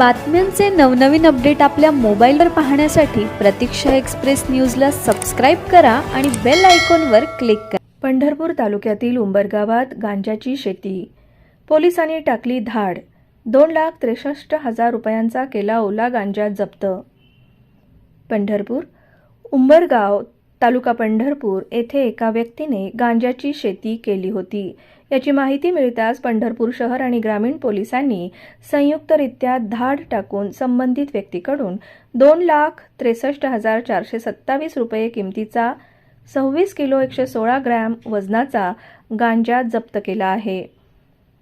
बातम्यांचे नवनवीन अपडेट आपल्या मोबाईलवर पाहण्यासाठी प्रतीक्षा एक्सप्रेस न्यूजला सबस्क्राईब करा आणि बेल आयकॉनवर क्लिक करा. पंढरपूर तालुक्यातील उंबरगावात गांजाची शेती. पोलिसांनी टाकली धाड. दोन लाख त्रेसष्ट हजार रुपयांचा केला ओला गांजा जप्त. पंढरपूर उंबरगाव तालुका पंढरपूर येथे एका व्यक्तीने गांजाची शेती केली होती. याची माहिती मिळताच पंढरपूर शहर आणि ग्रामीण पोलिसांनी संयुक्तरित्या धाड टाकून संबंधित व्यक्तीकडून दोन लाख त्रेसष्ट हजार चारशे सत्तावीस रुपये किमतीचा सव्वीस किलो एकशे सोळा ग्रॅम वजनाचा गांजा जप्त केला आहे.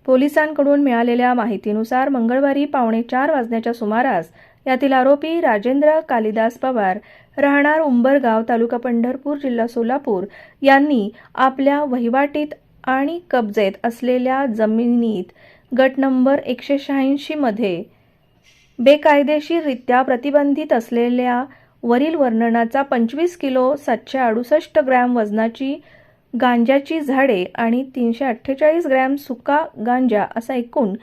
पोलिसांकडून मिळालेल्या माहितीनुसार मंगळवारी पावणे चार वाजण्याच्या सुमारास यातील आरोपी राजेंद्र कालिदास पवार राहणार उंबरगाव तालुका पंढरपूर जिल्हा सोलापूर यांनी आपल्या वहिवाटीत आणि कब्जेत असलेल्या जमिनीत गट नंबर एकशे शहाऐंशीमध्ये बेकायदेशीररित्या प्रतिबंधित असलेल्या वरील वर्णनाचा पंचवीस किलो सातशे अडुसष्ट ग्रॅम वजनाची गांजाची झाडे आणि तीनशे अठ्ठेचाळीस ग्रॅम सुका गांजा असा एकूण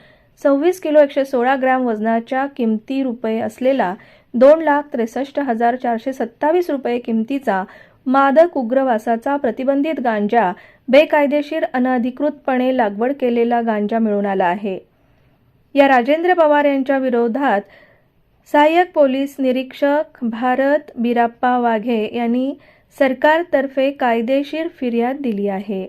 सव्वीस किलो एकशे सोळा ग्रॅम वजनाच्या किमती रुपये असलेला दोन लाख त्रेसष्ट हजार चारशे सत्तावीस रुपये किमतीचा मादक उग्रवासाचा प्रतिबंधित गांजा बेकायदेशीर अनधिकृतपणे लागवड केलेला गांजा मिळून आला आहे. या राजेंद्र पवार यांच्या विरोधात सहाय्यक पोलीस निरीक्षक भारत बिराप्पा वाघे यांनी सरकारतर्फे कायदेशीर फिर्याद दिली आहे.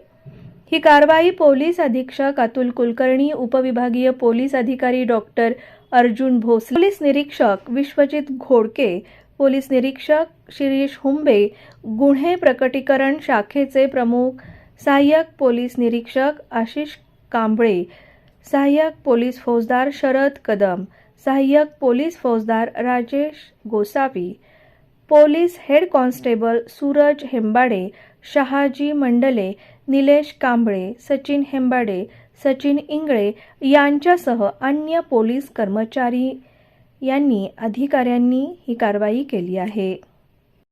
ही कारवाई पोलीस अधीक्षक अतुल कुलकर्णी उपविभागीय पोलीस अधिकारी डॉक्टर अर्जुन भोसले पोलीस निरीक्षक विश्वजित घोडके पोलीस निरीक्षक शिरीष हुंबे गुन्हे प्रकटीकरण शाखेचे प्रमुख सहाय्यक पोलीस निरीक्षक आशिष कांबळे सहाय्यक पोलीस फौजदार शरद कदम सहाय्यक पोलीस फौजदार Rajesh Gosavi police head constable Suraj Hembade Shahaji Mandale Nilesh Kamble Sachin Hembade Sachin Ingale यांच्यासह अन्य पोलीस कर्मचारी यांनी अधिकाऱ्यांनी ही कारवाई केली आहे.